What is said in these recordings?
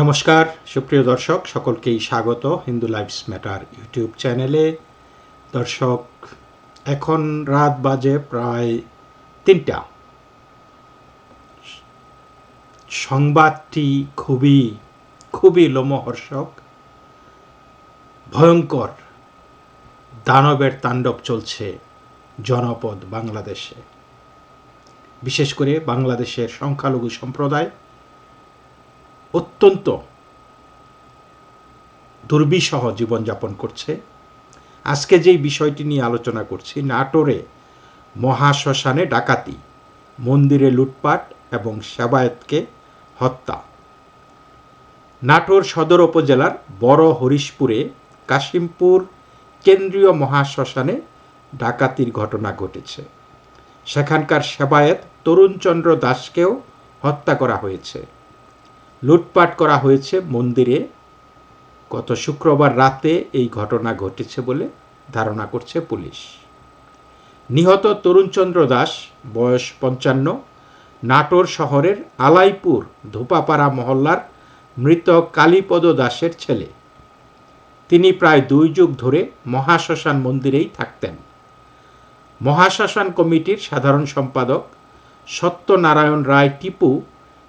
নমস্কার, সুপ্রিয় দর্শক, সকলকেই স্বাগত হিন্দু লাইভস ম্যাটার ইউটিউব চ্যানেলে। দর্শক, এখন রাত বাজে প্রায় তিনটা। সংবাদটি খুবই খুবই লোমহর্ষক, ভয়ঙ্কর, দানবের তাণ্ডব চলছে জনপদ বাংলাদেশে। বিশেষ করে বাংলাদেশের সংখ্যালঘু সম্প্রদায় অত্যন্ত দুর্বিষহ জীবনযাপন করছে। আজকে যেই বিষয়টি নিয়ে আলোচনা করছি, নাটোরে মহাশ্মশানে ডাকাতি, মন্দিরে লুটপাট এবং সেবায়েতকে হত্যা। নাটোর সদর উপজেলার বড় হরিশপুরে কাশিমপুর কেন্দ্রীয় মহাশ্মশানে ডাকাতির ঘটনা ঘটেছে। সেখানকার সেবায়েত তরুণচন্দ্র দাসকেও হত্যা করা হয়েছে। লুটপাট করা হয়েছে মন্দিরে গত শুক্রবার রাতে এই ঘটনা ঘটেছে বলে ধারণা করছে পুলিশ। নিহত তরুণচন্দ্র দাস, বয়স পঞ্চান্ন, নাটোর শহরের আলাইপুর ধোপাপাড়া মহল্লার মৃত কালীপদ দাসের ছেলে। তিনি প্রায় দুই যুগ ধরে মহাশ্মশান মন্দিরেই থাকতেন। মহাশ্মশান কমিটির সাধারণ সম্পাদক সত্যনারায়ণ রায় টিপু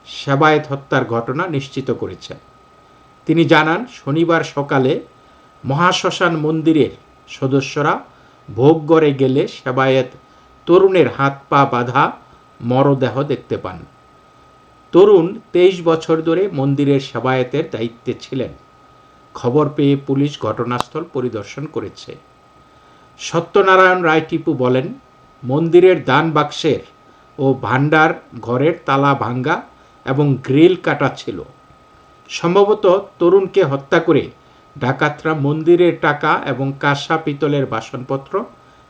সেবায়েত হত্যার ঘটনা নিশ্চিত করেছেন তিনি জানান, শনিবার সকালে মহাশ্মশান মন্দিরের সদস্যরা ভোগ গড়ে গেলে সেবায়েত তরুণের হাত পা বাঁধা মরদেহ দেখতে পান। তরুণ তেইশ বছর ধরে মন্দিরের সেবায়েতের দায়িত্বে ছিলেন। খবর পেয়ে পুলিশ ঘটনাস্থল পরিদর্শন করেছে। সত্যনারায়ণ রায় টিপু বলেন, মন্দিরের দান বাক্সের ও ভাণ্ডার ঘরের তালা ভাঙ্গা এবং গ্রিল কাটা ছিল। সম্ভবত তরুণকে হত্যা করে ডাকাতরা মন্দিরের টাকা এবং কাঁসা পিতলের বাসনপত্র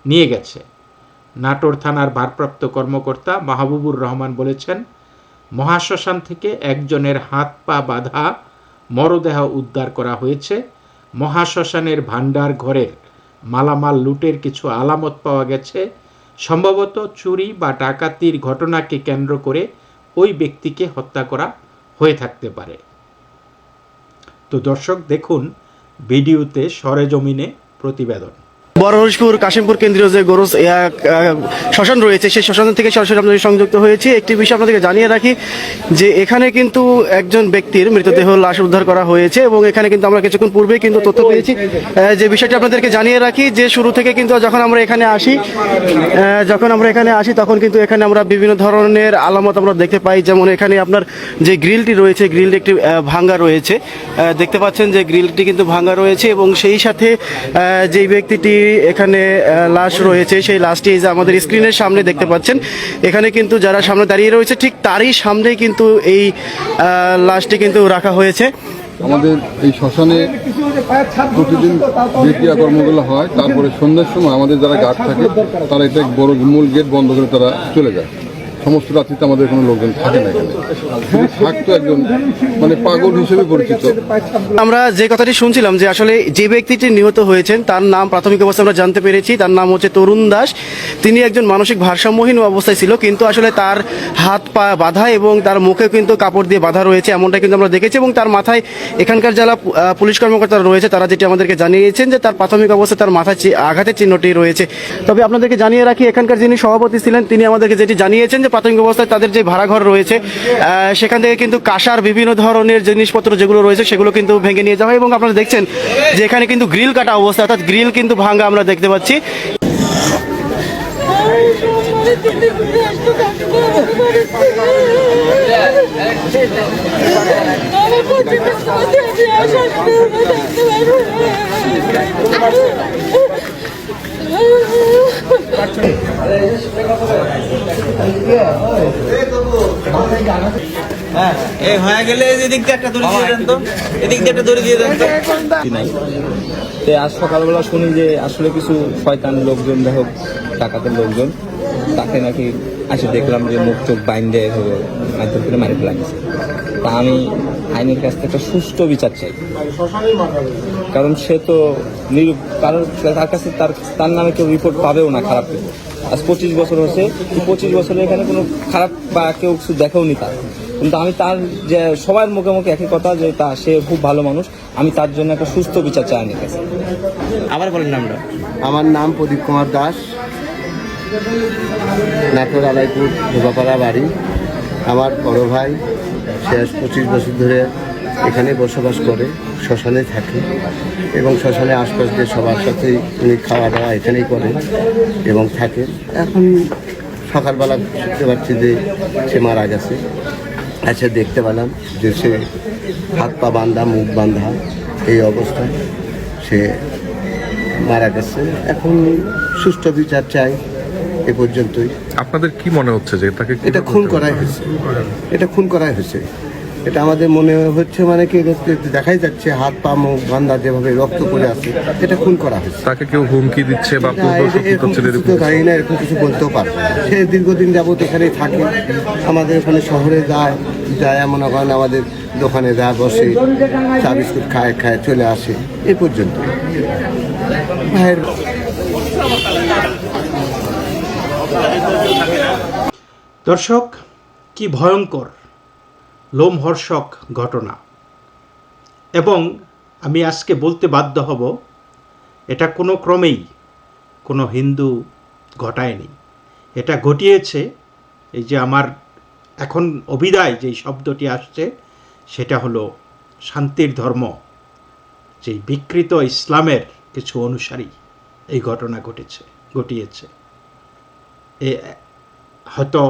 নিয়ে গেছে। নাটোর থানার ভারপ্রাপ্ত কর্মকর্তা মাহবুবুর রহমান বলেছেন, মহাশ্মশান থেকে একজনের হাত পা বাঁধা মরদেহ উদ্ধার করা হয়েছে। মহাশ্মশানের ভাণ্ডার ঘরের মালামাল লুটের কিছু আলামত পাওয়া গেছে। সম্ভবত চুরি বা ডাকাতির ঘটনাকে কেন্দ্র করে ওই ব্যক্তিকে হত্যা করা হয়ে থাকতে পারে। তো দর্শক দেখুন ভিডিওতে সরেজমিনে প্রতিবেদন। বড়হরিশপুর কাশিমপুর কেন্দ্রীয় যে আহ, শ্মশান রয়েছে সেই শ্মশান থেকে সরাসরি আপনাদের সংযুক্ত হয়েছে। একটি বিষয় আপনাদেরকে জানিয়ে রাখি যে এখানে কিন্তু একজন ব্যক্তির মৃতদেহ লাশ উদ্ধার করা হয়েছে এবং এখানে কিন্তু আমরা কিছুক্ষণ পূর্বে কিন্তু তথ্য পেয়েছি। যে বিষয়টি আপনাদেরকে জানিয়ে রাখি যে শুরু থেকে কিন্তু যখন আমরা এখানে আসি যখন আমরা এখানে আসি তখন কিন্তু এখানে আমরা বিভিন্ন ধরনের আলামত আমরা দেখতে পাই। যেমন এখানে আপনার যে গ্রিলটি রয়েছে গ্রিলটি একটি ভাঙ্গা রয়েছে। দেখতে পাচ্ছেন যে গ্রিলটি কিন্তু ভাঙ্গা রয়েছে এবং সেই সাথে যেই ব্যক্তিটি এখানে লাশ রয়েছে। সেই লাশটি যে আমাদের স্ক্রিনের সামনে দেখতে পাচ্ছেন। এখানে কিন্তু যারা সামনে দাঁড়িয়ে রয়েছে, ঠিক তারই সামনেই কিন্তু এই লাশটি কিন্তু রাখা হয়েছে। আমাদের এই শ্মশানে প্রতিদিন যে ক্রিয়াকর্মগুলো হয়, তারপরে সন্ধ্যার সময় আমাদের যারা গার্ড থাকে, তারা এটা বড় মূল গেট বন্ধ করে তারা চলে যায়। সমস্ত রাত্রিতে আমাদের কোনো লোকজন থাকে না এখানে। থাকতো একজন মানে পাগল হিসেবে পরিচিত। আমরা যে কথাটি শুনছিলাম যে আসলে যে ব্যক্তিটি নিহত হয়েছেন, তার নাম প্রাথমিক অবস্থায় আমরা জানতে পেরেছি, তার নাম হচ্ছে তরুণ দাস। তিনি একজন মানসিক ভারসাম্যহীন অবস্থায় ছিল, কিন্তু আসলে তার হাত পা বাঁধা এবং তার মুখে কিন্তু কাপড় দিয়ে বাঁধা রয়েছে এমনটা কিন্তু আমরা দেখেছি এবং তার মাথায় এখানকার যারা পুলিশ কর্মকর্তা রয়েছে, তারা যেটি আমাদেরকে জানিয়েছেন যে তার প্রাথমিক অবস্থায় তার মাথায় আঘাতের চিহ্নটি রয়েছে। তবে আপনাদেরকে জানিয়ে রাখি, এখানকার যিনি সভাপতি ছিলেন, তিনি আমাদেরকে যেটি জানিয়েছেন যে প্রাথমিক অবস্থায় তাদের যে ভাড়াঘর রয়েছে সেখান থেকে কিন্তু কাঁসার বিভিন্ন ধরনের জিনিসপত্র যেগুলো রয়েছে সেগুলো কিন্তু ভেঙে নিয়ে যাওয়া হয় এবং আপনারা দেখছেন যে এখানে কিন্তু গ্রিল কাটা অবস্থা, অর্থাৎ গ্রিল কিন্তু ভাঙ্গা আমরা দেখতে পাচ্ছি। হ্যাঁ এই হয়ে গেলে এদিক দিয়ে একটা দড়ি দিয়ে এদিক দিয়ে একটা দড়ি দিয়ে আজ সকালবেলা শুনি যে আসলে কিছু শয়তান লোকজন দেখো ডাকাতের লোকজন তাকে নাকি আসে দেখলাম যে মুখ চোখ বাইন্দে এভাবে মারধর করে মারি ফেলাইছে তা আমি আইনের কাছ থেকে একটা সুষ্ঠু বিচার চাই। কারণ সে তো নিরু কারণ তার কাছে তার তার নামে কেউ রিপোর্ট পাবেও না খারাপ কিছু আজ পঁচিশ বছর হচ্ছে এই পঁচিশ বছরে এখানে কোনো খারাপ বা কেউ কিছু দেখেও নি তার। কিন্তু আমি তার যে সবার মুখে মুখে একই কথা যে তা সে খুব ভালো মানুষ আমি তার জন্য একটা সুস্থ বিচার চাই আমার কাছে। আবার বলেন নামটা। আমার নাম প্রদীপ কুমার দাস। নাটোর আলাইপুর ধোবাপাড়া বাড়ি। আমার বড় ভাই শেষ পঁচিশ বছর ধরে এখানে বসবাস করে, শ্মশানে থাকে এবং শ্মশানে আশপাশ দিয়ে সবার সাথেই উনি খাওয়া দাওয়া এখানেই করেন এবং থাকেন। এখন সকালবেলা শুনতে পাচ্ছি যে সে মারা গেছে। আচ্ছা দেখতে পেলাম যে সে হাত পা বান্ধা, মুখ বান্ধা, এই অবস্থায় সে মারা গেছে। এখন সুষ্ঠু বিচার চাই। এ পর্যন্তই। আপনাদের কি মনে হচ্ছে যে তাকে এটা খুন করাই হয়েছে। এটা খুন করাই হয়েছে। এটা আমাদের মনে হচ্ছে মানে কি দেখাই যাচ্ছে হাত পা মুখ বান্ধা যেভাবে রক্ত পড়ে আছে এটা খুন করা হয়েছে। তাকে কেউ হুমকি দিচ্ছে বা জানি না এরকম কিছু বলতেও পারব না। সে দীর্ঘদিন যাবত এখানেই থাকে। আমাদের ওখানে শহরে যায় যায় মনে করেন আমাদের দোকানে যায় বসে চা বিস্কুট খায় খায় চলে আসে। এ পর্যন্ত। ভাইয়ের দর্শক, কি ভয়ঙ্কর, লোমহর্ষক ঘটনা। এবং আমি আজকে বলতে বাধ্য হব, এটা কোনো ক্রমেই কোনো হিন্দু ঘটায়নি। এটা ঘটিয়েছে, এই যে আমার এখন অভিধায় যে শব্দটি আসছে, সেটা হলো শান্তির ধর্ম, যেই বিকৃত ইসলামের কিছু অনুসারী এই ঘটনা ঘটেছে, ঘটিয়েছে। হয়তো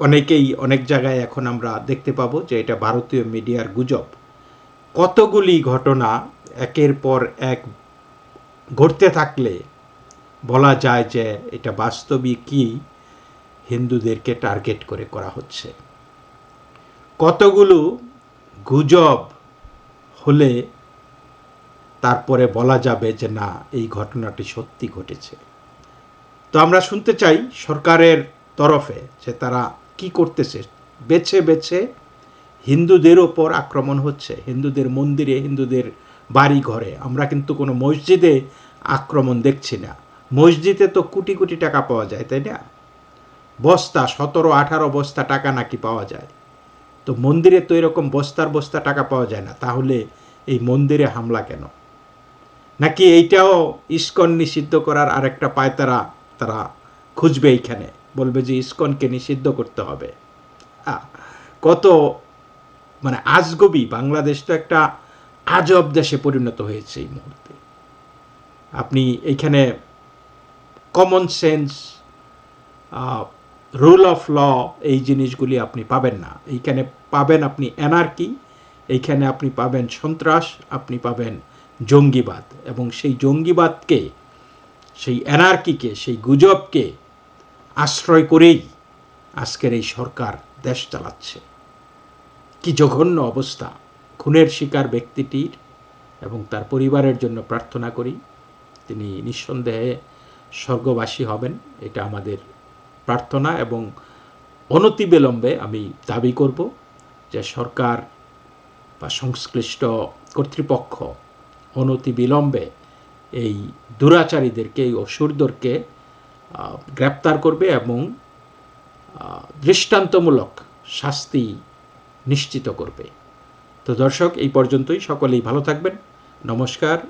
অনেকেই অনেক জায়গায় এখন আমরা দেখতে পাবো যে এটা ভারতীয় মিডিয়ার গুজব। কতগুলি ঘটনা একের পর এক ঘটতে থাকলে বলা যায় যে এটা বাস্তবিকই হিন্দুদেরকে টার্গেট করে করা হচ্ছে। কতগুলো গুজব হলে তারপরে বলা যাবে যে না, এই ঘটনাটি সত্যি ঘটেছে। তো আমরা শুনতে চাই সরকারের তরফে যে তারা কি করতেছে। বেছে বেছে হিন্দুদের ওপর আক্রমণ হচ্ছে, হিন্দুদের মন্দিরে, হিন্দুদের বাড়ি ঘরে আমরা কিন্তু কোনো মসজিদে আক্রমণ দেখছি না। মসজিদে তো কোটি কোটি টাকা পাওয়া যায়, তাই না? বস্তা, সতেরো, আঠারো বস্তা টাকা নাকি পাওয়া যায়। তো মন্দিরে তো এরকম বস্তার বস্তা টাকা পাওয়া যায় না, তাহলে এই মন্দিরে হামলা কেন? নাকি এইটাও ইস্কন নিষিদ্ধ করার আরেকটা পায়তারা তারা খুঁজবে এইখানে। বলবে যে ইস্কনকে নিষিদ্ধ করতে হবে। কত মানে আজগবি বাংলাদেশ তো একটা আজব দেশে পরিণত হয়েছে এই মুহূর্তে। আপনি এইখানে common sense rule of law এই জিনিসগুলি আপনি পাবেন না। এইখানে পাবেন আপনি এনার্কি এইখানে আপনি পাবেন সন্ত্রাস, আপনি পাবেন জঙ্গিবাদ। এবং সেই জঙ্গিবাদকে সেই অ্যানার্কিকে সেই গুজবকে আশ্রয় করেই আজকের এই সরকার দেশ চালাচ্ছে। কি জঘন্য অবস্থা। খুনের শিকার ব্যক্তিটির এবং তার পরিবারের জন্য প্রার্থনা করি তিনি নিঃসন্দেহে স্বর্গবাসী হবেন। এটা আমাদের প্রার্থনা এবং অনতিবিলম্বে আমি দাবি করব যে সরকার বা সংশ্লিষ্ট কর্তৃপক্ষ অনতিবিলম্বে এই দুরাচারীদেরকে, এই অসুরদেরকে গ্রেপ্তার করবে এবং দৃষ্টান্তমূলক শাস্তি নিশ্চিত করবে। তো দর্শক, এই পর্যন্তই। সকলেই ভালো থাকবেন। নমস্কার।